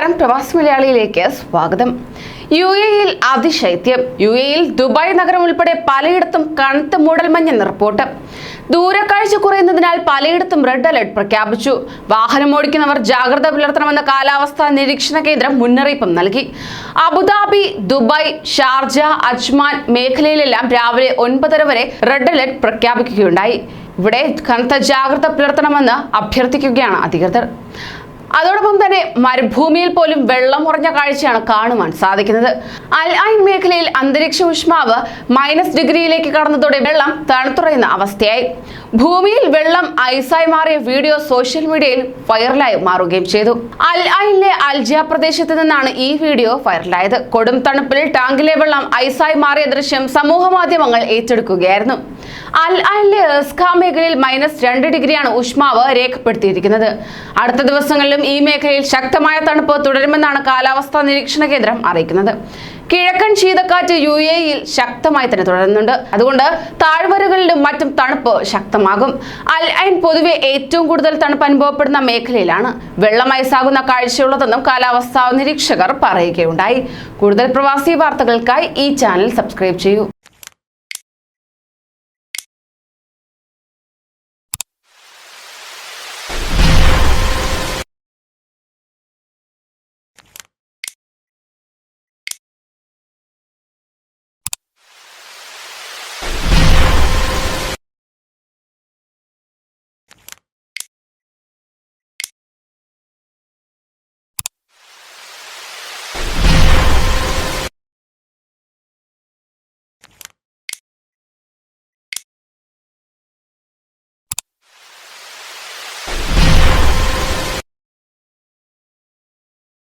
നമസ്കാരം. പ്രവാസി മലയാളിയിലേക്ക് സ്വാഗതം. യു എയിൽ അതിശൈത്യം. യു എയിൽ ദുബായ് നഗരം ഉൾപ്പെടെ പലയിടത്തും കനത്ത മൂടൽമഞ്ഞെന്ന് റിപ്പോർട്ട് ദൂരക്കാഴ്ച കുറയുന്നതിനാൽ പലയിടത്തും റെഡ് അലർട്ട് പ്രഖ്യാപിച്ചു. വാഹനം ഓടിക്കുന്നവർ ജാഗ്രത പുലർത്തണമെന്ന കാലാവസ്ഥാ നിരീക്ഷണ കേന്ദ്രം മുന്നറിയിപ്പും നൽകി. Abu Dhabi Dubai Sharjah Ajman മേഖലയിലെല്ലാം രാവിലെ ഒൻപതര വരെ റെഡ് അലർട്ട് പ്രഖ്യാപിക്കുകയുണ്ടായി. ഇവിടെ കനത്ത ജാഗ്രത പുലർത്തണമെന്ന് അഭ്യർത്ഥിക്കുകയാണ് അധികൃതർ. അതോടൊപ്പം തന്നെ മരുഭൂമിയിൽ പോലും വെള്ളം ഉറഞ്ഞ കാഴ്ചയാണ് കാണുവാൻ സാധിക്കുന്നത്. അൽ ഐൻ മേഖലയിൽ അന്തരീക്ഷ ഊഷ്മാവ് മൈനസ് ഡിഗ്രിയിലേക്ക് കടന്നതോടെ വെള്ളം തണുത്തുറയുന്ന അവസ്ഥയായി. ഭൂമിയിൽ വെള്ളം ഐസായി മാറിയ വീഡിയോ സോഷ്യൽ മീഡിയയിൽ വൈറലായി മാറുകയും ചെയ്തു. അൽ ഐനിലെ അൽജിയ പ്രദേശത്ത് നിന്നാണ് ഈ വീഡിയോ വൈറലായത്. കൊടും തണുപ്പിൽ ടാങ്കിലെ വെള്ളം ഐസായി മാറിയ ദൃശ്യം സമൂഹ മാധ്യമങ്ങൾ ഏറ്റെടുക്കുകയായിരുന്നു. അൽ ഐനിലെ എസ്ക മേഖലയിൽ മൈനസ് രണ്ട് ഡിഗ്രിയാണ് ഉഷ്മാവ് രേഖപ്പെടുത്തിയിരിക്കുന്നത്. അടുത്ത ദിവസങ്ങളിലും ഈ മേഖലയിൽ ശക്തമായ തണുപ്പ് തുടരുമെന്നാണ് കാലാവസ്ഥാ നിരീക്ഷണ കേന്ദ്രം അറിയിക്കുന്നത്. കിഴക്കൻ ശീതക്കാറ്റ് യു എയിൽ ശക്തമായി തന്നെ തുടരുന്നുണ്ട്. അതുകൊണ്ട് താഴ്വരകളിലും മറ്റും തണുപ്പ് ശക്തമാകും. അൽ ഐൻ പൊതുവെ ഏറ്റവും കൂടുതൽ തണുപ്പ് അനുഭവപ്പെടുന്ന മേഖലയിലാണ് വെള്ളമയസാകുന്ന കാഴ്ചയുള്ളതെന്നും കാലാവസ്ഥാ നിരീക്ഷകർ പറയുകയുണ്ടായി. കൂടുതൽ പ്രവാസി വാർത്തകൾക്കായി ഈ ചാനൽ സബ്സ്ക്രൈബ് ചെയ്യൂ.